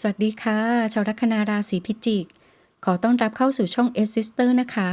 สวัสดีค่ะ ชาวลัคนาราศีพิจิก ขอต้อนรับเข้าสู่ช่อง S Sister นะคะ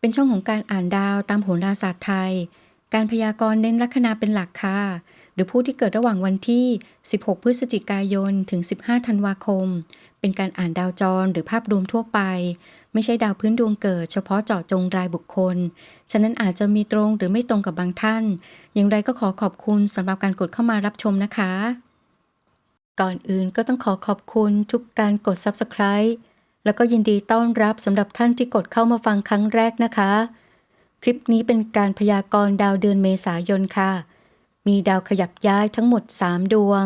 เป็นช่องของการอ่านดาวตามโหราศาสตร์ไทย การพยากรณ์เน้นลัคนาเป็นหลักค่ะ หรือผู้ที่เกิดระหว่างวันที่ 16 พฤศจิกายน ถึง 15 ธันวาคม เป็นการอ่านดาวจรหรือภาพรวมทั่วไป ไม่ใช่ดาวพื้นดวงเกิด เฉพาะเจาะจงรายบุคคล ฉะนั้นอาจจะมีตรงหรือไม่ตรงกับบางท่าน อย่างไรก็ขอขอบคุณสำหรับการกดเข้ามารับชมนะคะ ก่อนอื่นก็ต้องขอขอบคุณทุกการกด Subscribe แล้วก็ยินดีต้อนรับสำหรับท่านที่กดเข้ามาฟังครั้งแรกนะคะ คลิปนี้เป็นการพยากรณ์ดาวเดือนเมษายนค่ะ มีดาวขยับย้ายทั้งหมด 3 ดวง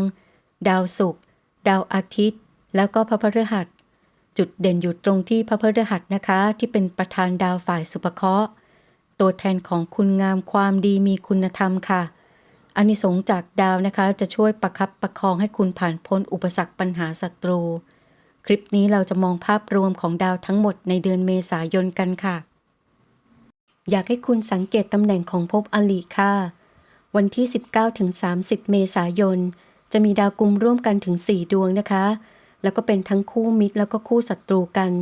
ดาวศุกร์ดาวอาทิตย์ แล้วก็พระพฤหัส จุดเด่นอยู่ตรงที่พระพฤหัสนะคะ ที่เป็นประธานดาวฝ่ายสุภเคราะห์ตัวแทนของคุณงามความดีมีคุณธรรมค่ะ อานิสงส์จากดาวนะคะ จะช่วยประคับประคองให้คุณผ่านพ้นอุปสรรคปัญหาศัตรู คลิปนี้เราจะมองภาพรวมของดาวทั้งหมดในเดือนเมษายนกันค่ะ อยากให้คุณสังเกตตำแหน่งของภพอลิค่ะ วันที่ 19ถึง30 เมษายน จะมีดาวกุมร่วมกันถึง 4 ดวงนะคะ แล้วก็เป็นทั้งคู่มิตรแล้วก็คู่ศัตรูกัน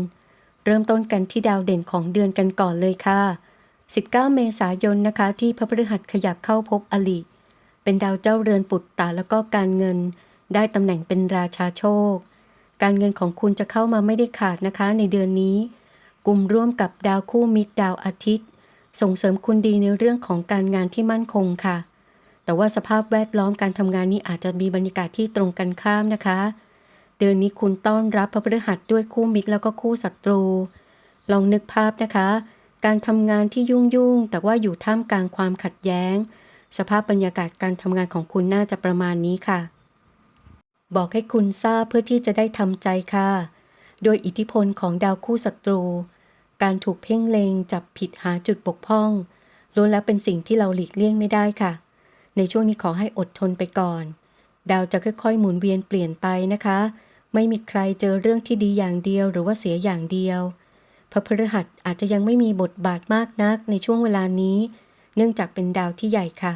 เริ่มต้นกันที่ดาวเด่นของเดือนกันก่อนเลยค่ะ 19 เมษายนนะคะ ที่พระพฤหัสขยับเข้าภพอลิ เป็นดาวเจ้าเรือนปุตตะแล้วก็การเงิน ได้ตำแหน่งเป็นราชาโชค การเงินของคุณจะเข้ามาไม่ได้ขาดนะคะในเดือนนี้ กลุ่มร่วมกับดาวคู่มิตรดาวอาทิตย์ ส่งเสริมคุณดีในเรื่องของการงานที่มั่นคงค่ะ แต่ว่าสภาพแวดล้อมการทำงานนี้อาจจะมีบรรยากาศที่ตรงกันข้ามนะคะ เดือนนี้คุณต้อนรับพระพฤหัสด้วยคู่มิตรแล้วก็คู่ศัตรู ลองนึกภาพนะคะ การทำงานที่ยุ่งยุ่งแต่ว่าอยู่ท่ามกลางความขัดแย้ง สภาพบรรยากาศการทำงานของคุณน่าจะประมาณนี้ค่ะ บอกให้คุณทราบเพื่อที่จะได้ทำใจค่ะ โดยอิทธิพลของดาวคู่ศัตรู การถูกเพ่งเลงจับผิดหาจุดบกพร่องล้วนแล้วเป็นสิ่งที่เราหลีกเลี่ยงไม่ได้ค่ะ ในช่วงนี้ขอให้อดทนไปก่อน ดาวจะค่อยๆ หมุนเวียนเปลี่ยนไปนะคะ ไม่มีใครเจอเรื่องที่ดีอย่างเดียวหรือว่าเสียอย่างเดียวพระพฤหัสอาจจะยังไม่มีบทบาทมากนักในช่วงเวลานี้ เนื่องจากเป็นดาวที่ใหญ่ค่ะ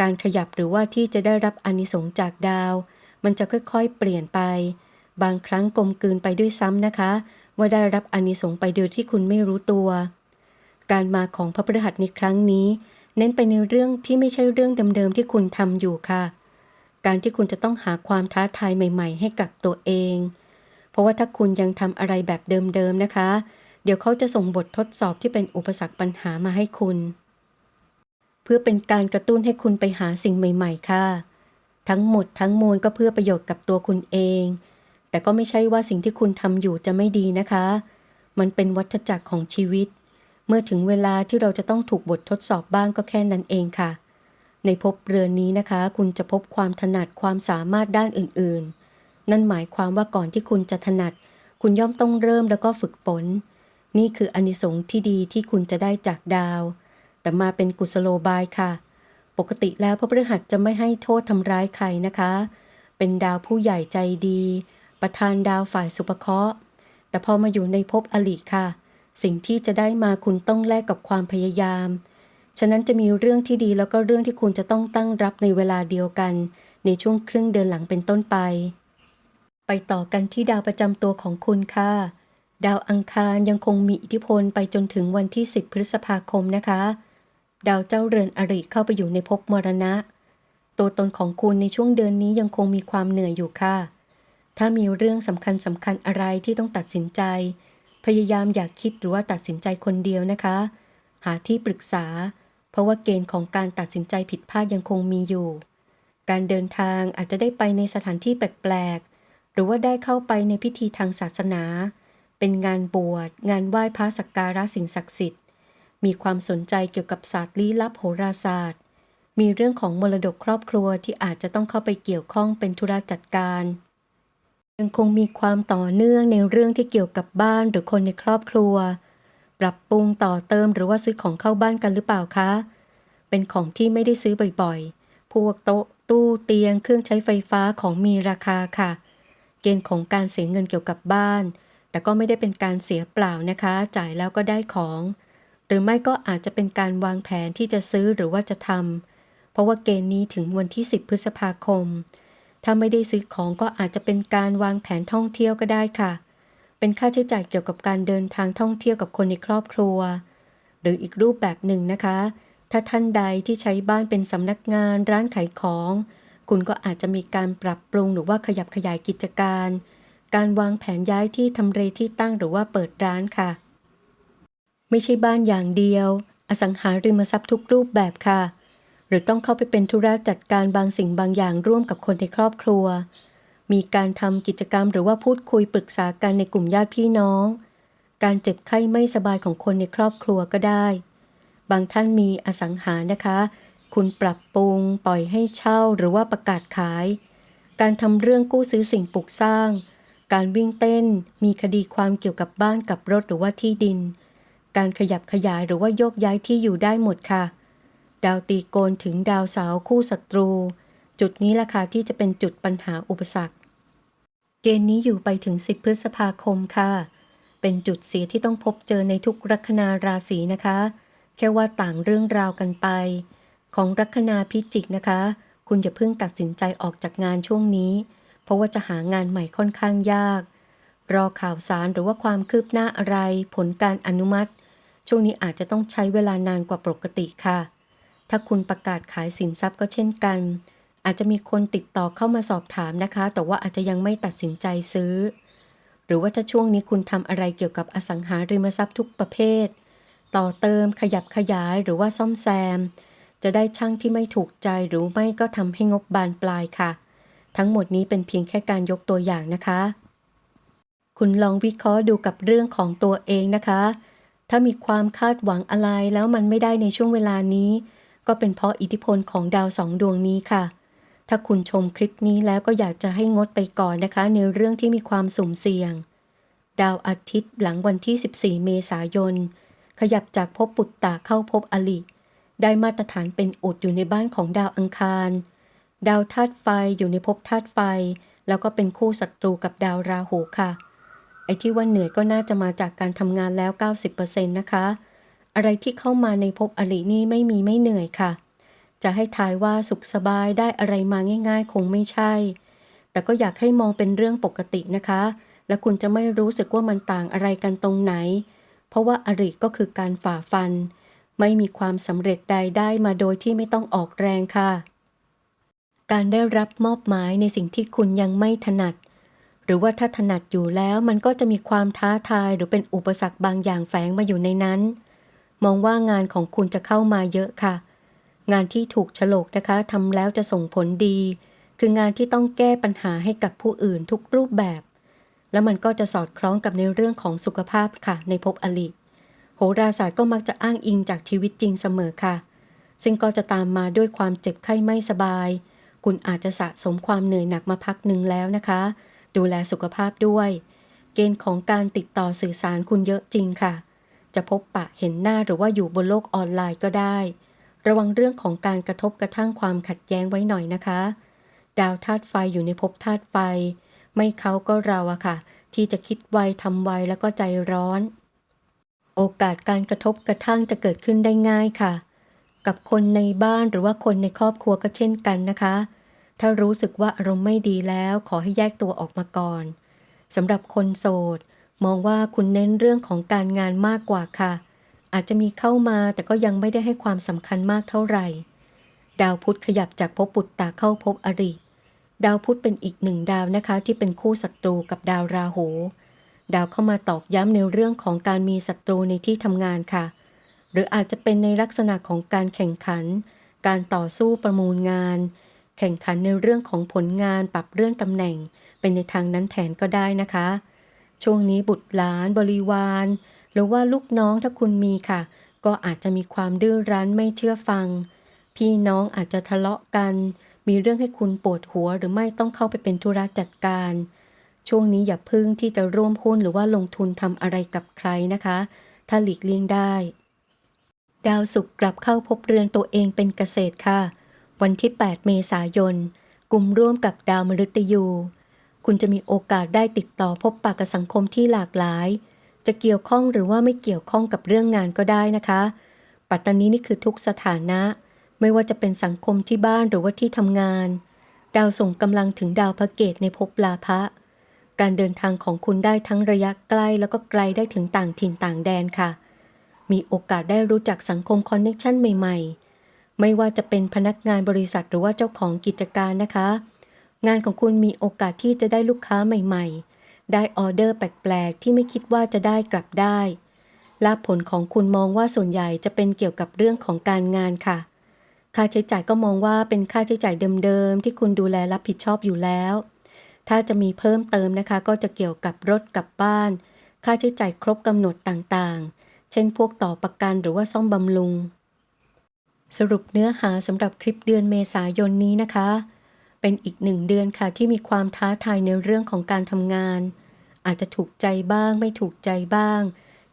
การขยับหรือว่าที่จะได้รับอานิสงส์จากดาว มันจะค่อยๆ เปลี่ยนไป บางครั้งกลมกลืนไปด้วยซ้ำนะคะ ว่าได้รับอานิสงส์ไปโดยที่คุณไม่รู้ตัว การมาของพระพฤหัสในครั้งนี้ เน้นไปในเรื่องที่ไม่ใช่เรื่องเดิมๆที่คุณทำอยู่ค่ะ การที่คุณจะต้องหาความท้าทายใหม่ ๆ ให้กับตัวเอง เพราะว่าถ้าคุณยังทำอะไรแบบเดิมๆนะคะ เดี๋ยวเขาจะส่งบททดสอบที่เป็นอุปสรรคปัญหามาให้คุณ พื่อเป็นการกระตุ้นให้คุณไปหาสิ่งใหม่ ๆ ค่ะ ทั้งหมดทั้งมวลก็เพื่อประโยชน์กับตัวคุณเอง แต่ก็ไม่ใช่ว่าสิ่งที่คุณทำอยู่จะไม่ดีนะคะ มันเป็นวัฏจักรของชีวิต เมื่อถึงเวลาที่เราจะต้องถูกบททดสอบบ้างก็แค่นั้นเองค่ะ ในภพเรือนนี้นะคะ คุณจะพบความถนัดความสามารถด้านอื่นๆ นั่นหมายความว่าก่อนที่คุณจะถนัด คุณย่อมต้องเริ่มแล้วก็ฝึกฝนนี่คืออานิสงส์ที่ดีที่คุณจะได้จากดาว แต่มาเป็นกุศโลบายค่ะ ปกติแล้วพระพฤหัสจะไม่ให้โทษทำร้ายใครนะคะ เป็นดาวผู้ใหญ่ใจดี ประธานดาวฝ่ายสุภเคราะห์ แต่พอมาอยู่ในภพอลิค่ะ สิ่งที่จะได้มาคุณต้องแลกกับความพยายาม ฉะนั้นจะมีเรื่องที่ดีแล้วก็เรื่องที่คุณจะต้องตั้งรับในเวลาเดียวกัน ในช่วงครึ่งเดือนหลังเป็นต้นไป ไปต่อกันที่ดาวประจำตัวของคุณค่ะดาวอังคารยังคงมีอิทธิพลไปจนถึงวันที่ 10 พฤษภาคมนะคะ ดาวเจ้าเรือนอริเข้าไปอยู่ในภพมรณะ ตัวตนของคุณในช่วงเดือนนี้ยังคงมีความเหนื่อยอยู่ค่ะ ถ้ามีเรื่องสำคัญสำคัญอะไรที่ต้องตัดสินใจ พยายามอย่าคิดหรือว่าตัดสินใจคนเดียวนะคะ หาที่ปรึกษา เพราะว่าเกณฑ์ของการตัดสินใจผิดพลาดยังคงมีอยู่ การเดินทางอาจจะได้ไปในสถานที่แปลกๆ หรือว่าได้เข้าไปในพิธีทางศาสนา เป็นงานบวช งานไหว้พระสักการะสิ่งศักดิ์สิทธิ์ มีความสนใจเกี่ยวกับศาสตร์ลี้ลับโหราศาสตร์ มีเรื่องของมรดกครอบครัวที่อาจจะต้องเข้าไปเกี่ยวข้องเป็นธุระจัดการ ยังคงมีความต่อเนื่องในเรื่องที่เกี่ยวกับบ้านหรือคนในครอบครัว ปรับปรุงต่อเติมหรือว่าซื้อของเข้าบ้านกันหรือเปล่าคะ เป็นของที่ไม่ได้ซื้อบ่อยๆ พวกโต๊ะตู้เตียงเครื่องใช้ไฟฟ้าของมีราคาค่ะ เกณฑ์ของการเสียเงินเกี่ยวกับบ้าน แต่ก็ไม่ได้เป็นการเสียเปล่านะคะ จ่ายแล้วก็ได้ของ หรือไม่ก็อาจจะเป็นการวางแผนที่จะซื้อหรือว่าจะทำเพราะว่าเกณฑ์นี้ถึงวันที่ 10 พฤษภาคม ถ้าไม่ได้ซื้อของก็อาจจะเป็นการวางแผนท่องเที่ยวก็ได้ค่ะ เป็นค่าใช้จ่ายเกี่ยวกับการเดินทางท่องเที่ยวกับคนในครอบครัว หรืออีกรูปแบบหนึ่งนะคะ ถ้าท่านใดที่ใช้บ้านเป็นสำนักงานร้านขายของ คุณก็อาจจะมีการปรับปรุงหรือว่าขยับขยายกิจการ การวางแผนย้ายที่ทำเลที่ตั้งหรือว่าเปิดร้านค่ะ ไม่ใช่บ้านอย่างเดียว อสังหาริมทรัพย์ทุกรูปแบบค่ะ หรือต้องเข้าไปเป็นธุระจัดการบางสิ่งบางอย่างร่วมกับคนในครอบครัว มีการทำกิจกรรมหรือว่าพูดคุยปรึกษากันในกลุ่มญาติพี่น้อง การเจ็บไข้ไม่สบายของคนในครอบครัวก็ได้ บางท่านมีอสังหานะคะ คุณปรับปรุง ปล่อยให้เช่าหรือว่าประกาศขาย การทำเรื่องกู้ซื้อสิ่งปลูกสร้าง การวิ่งเต้น มีคดีความเกี่ยวกับบ้านกับรถหรือว่าที่ดิน การขยับขยายหรือว่าโยกย้ายที่อยู่ได้หมดค่ะ ดาวตีโกนถึงดาวเสาคู่ศัตรู จุดนี้แหละค่ะที่จะเป็นจุดปัญหาอุปสรรค เกณฑ์นี้อยู่ไปถึง 10 พฤษภาคมค่ะ เป็นจุดเสียที่ต้องพบเจอในทุกลัคนาราศีนะคะ แค่ว่าต่างเรื่องราวกันไป ของลัคนาพิจิกนะคะ คุณอย่าเพิ่งตัดสินใจออกจากงานช่วงนี้ เพราะว่าจะหางานใหม่ค่อนข้างยากรอข่าวสารหรือว่าความคืบหน้าอะไร ผลการอนุมัติ ช่วงนี้อาจจะต้องใช้เวลานานกว่าปกติค่ะ ถ้าคุณประกาศขายสินทรัพย์ก็เช่นกัน อาจจะมีคนติดต่อเข้ามาสอบถามนะคะ แต่ว่าอาจจะยังไม่ตัดสินใจซื้อ หรือว่าถ้าช่วงนี้คุณทำอะไรเกี่ยวกับอสังหาริมทรัพย์ทุกประเภท ต่อเติมขยับขยายหรือว่าซ่อมแซม จะได้ช่างที่ไม่ถูกใจหรือไม่ก็ทำให้งบบานปลายค่ะ ทั้งหมดนี้เป็นเพียงแค่การยกตัวอย่างนะคะ คุณลองวิเคราะห์ดูกับเรื่องของตัวเองนะคะ ถ้ามีความคาดหวังอะไรแล้วมันไม่ได้ในช่วงเวลานี้ ก็เป็นเพราะอิทธิพลของดาวสองดวงนี้ค่ะ ถ้าคุณชมคลิปนี้แล้วก็อยากจะให้งดไปก่อนนะคะ ในเรื่องที่มีความสุ่มเสี่ยง ดาวอาทิตย์หลังวันที่ 14 เมษายน ขยับจากภพปุตตะเข้าภพอลิได้มาตรฐานเป็นอุดอยู่ในบ้านของดาวอังคาร ดาวธาตุไฟอยู่ในภพธาตุไฟ แล้วก็เป็นคู่ศัตรูกับดาวราหูค่ะ ไอ้ที่ว่าเหนื่อยก็น่าจะมาจากการทำงานแล้ว 90%นะคะ อะไรที่เข้ามาในภพอลินี่ไม่มีไม่เหนื่อยค่ะ จะให้ทายว่าสุขสบายได้อะไรมาง่าย ๆ คงไม่ใช่ แต่ก็อยากให้มองเป็นเรื่องปกตินะคะ และคุณจะไม่รู้สึกว่ามันต่างอะไรกันตรงไหน เพราะว่าอริก็คือการฝ่าฟัน ไม่มีความสำเร็จใดได้มาโดยที่ไม่ต้องออกแรงค่ะ การได้รับมอบหมายในสิ่งที่คุณยังไม่ถนัด หรือว่าถ้าถนัดอยู่แล้วมันก็จะมีความท้าทายหรือเป็นอุปสรรคบางอย่างแฝงมาอยู่ในนั้น มองว่างานของคุณจะเข้ามาเยอะค่ะ งานที่ถูกฉลกนะคะทำแล้วจะส่งผลดี คืองานที่ต้องแก้ปัญหาให้กับผู้อื่นทุกรูปแบบ แล้วมันก็จะสอดคล้องกับในเรื่องของสุขภาพค่ะ ในภพอลิโหราศาสตร์ก็มักจะอ้างอิงจากชีวิตจริงเสมอค่ะ ซึ่งก็จะตามมาด้วยความเจ็บไข้ไม่สบาย คุณอาจจะสะสมความเหนื่อยหนักมาพักหนึ่งแล้วนะคะ ดูแลสุขภาพด้วย เกณฑ์ของการติดต่อสื่อสารคุณเยอะจริงค่ะ จะพบปะเห็นหน้าหรือว่าอยู่บนโลกออนไลน์ก็ได้ ระวังเรื่องของการกระทบกระทั่งความขัดแย้งไว้หน่อยนะคะ ดาวธาตุไฟอยู่ในภพธาตุไฟ ไม่เขาก็เราอะค่ะ ที่จะคิดไวทำไวแล้วก็ใจร้อน โอกาสการกระทบกระทั่งจะเกิดขึ้นได้ง่ายค่ะ กับคนในบ้านหรือว่าคนในครอบครัวก็เช่นกันนะคะ ถ้ารู้สึกว่าอารมณ์ไม่ดีแล้วขอให้แยกตัวออกมาก่อนสำหรับคนโสด มองว่าคุณเน้นเรื่องของการงานมากกว่าค่ะ อาจจะมีเข้ามาแต่ก็ยังไม่ได้ให้ความสำคัญมากเท่าไหร่ ดาวพุธขยับจากภพปุตตะเข้าภพอริ ดาวพุธเป็นอีกหนึ่งดาวนะคะ ที่เป็นคู่ศัตรูกับดาวราหู ดาวเข้ามาตอกย้ำในเรื่องของการมีศัตรูในที่ทำงานค่ะ หรืออาจจะเป็นในลักษณะของการแข่งขัน การต่อสู้ประมูลงาน แข่งขันในเรื่องของผลงานปรับเลื่อนตำแหน่ง เป็นในทางนั้นแทนก็ได้นะคะ ช่วงนี้บุตรหลานบริวาร หรือว่าลูกน้องถ้าคุณมีค่ะ ก็อาจจะมีความดื้อรั้นไม่เชื่อฟัง พี่น้องอาจจะทะเลาะกัน มีเรื่องให้คุณปวดหัวหรือไม่ต้องเข้าไปเป็นธุระจัดการ ช่วงนี้อย่าพึ่งที่จะร่วมหุ้นหรือว่าลงทุนทำอะไรกับใครนะคะ ถ้าหลีกเลี่ยงได้ ดาวศุกร์กลับเข้าพบเรือนตัวเองเป็นเกษตรค่ะ วันที่ 8 เมษายนกลุ่มร่วมกับดาวมฤตยู คุณจะมีโอกาสได้ติดต่อพบปะกับสังคมที่หลากหลาย จะเกี่ยวข้องหรือว่าไม่เกี่ยวข้องกับเรื่องงานก็ได้นะคะ ปัตตานีนี่คือทุกสถานะ ไม่ว่าจะเป็นสังคมที่บ้านหรือว่าที่ทำงาน ดาวส่งกำลังถึงดาวพระเกตในภพลาภะการเดินทางของคุณได้ทั้งระยะใกล้แล้วก็ไกลได้ถึงต่างถิ่นต่างแดนค่ะ มีโอกาสได้รู้จักสังคมคอนเน็ชันใหม่ๆ ไม่ว่าจะเป็นพนักงานบริษัทหรือว่าเจ้าของกิจการนะคะ งานของคุณมีโอกาสที่จะได้ลูกค้าใหม่ๆ ได้ออเดอร์แปลกๆ ที่ไม่คิดว่าจะได้กลับได้ลาผลของคุณมองว่าส่วนใหญ่จะเป็นเกี่ยวกับเรื่องของการงานค่ะ ค่าใช้จ่ายก็มองว่าเป็นค่าใช้จ่ายเดิมๆ ที่คุณดูแลรับผิดชอบอยู่แล้ว ถ้าจะมีเพิ่มเติมนะคะ ก็จะเกี่ยวกับรถกลับบ้าน ค่าใช้จ่ายครบกำหนดต่างๆ เช่นพวกต่อประกันหรือว่าซ่อมบำรุง สรุปเนื้อหาสำหรับคลิปเดือนเมษายนนี้นะคะ เป็นอีกหนึ่งเดือนค่ะที่มีความท้าทายในเรื่องของการทำงาน อาจจะถูกใจบ้างไม่ถูกใจบ้าง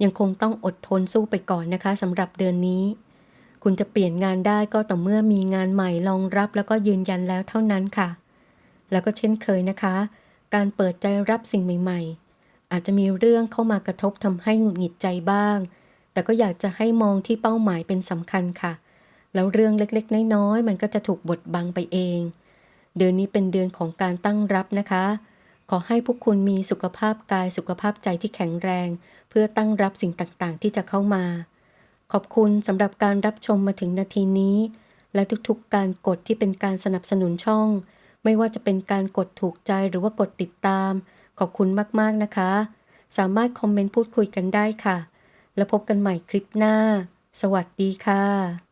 ยังคงต้องอดทนสู้ไปก่อนนะคะสำหรับเดือนนี้ คุณจะเปลี่ยนงานได้ก็ต่อเมื่อมีงานใหม่รองรับแล้วก็ยืนยันแล้วเท่านั้นค่ะ แล้วก็เช่นเคยนะคะ การเปิดใจรับสิ่งใหม่ ๆ อาจจะมีเรื่องเข้ามากระทบทำให้หงุดหงิดใจบ้าง แต่ก็อยากจะให้มองที่เป้าหมายเป็นสำคัญค่ะ แล้วเรื่องเล็กๆ น้อยๆ มันก็จะถูกบดบังไปเอง เดือนนี้เป็นเดือนของการตั้งรับนะคะ ขอให้พวกคุณมีสุขภาพกายสุขภาพใจที่แข็งแรง เพื่อตั้งรับสิ่งต่างๆ ที่จะเข้ามา ขอบคุณสำหรับการรับชมมาถึงนาทีนี้ และทุกๆ การกดที่เป็นการสนับสนุนช่อง ไม่ว่าจะเป็นการกดถูกใจหรือว่ากดติดตาม ขอบคุณมากๆนะคะ สามารถคอมเมนต์พูดคุยกันได้ค่ะ แล้วพบกันใหม่คลิปหน้า สวัสดีค่ะ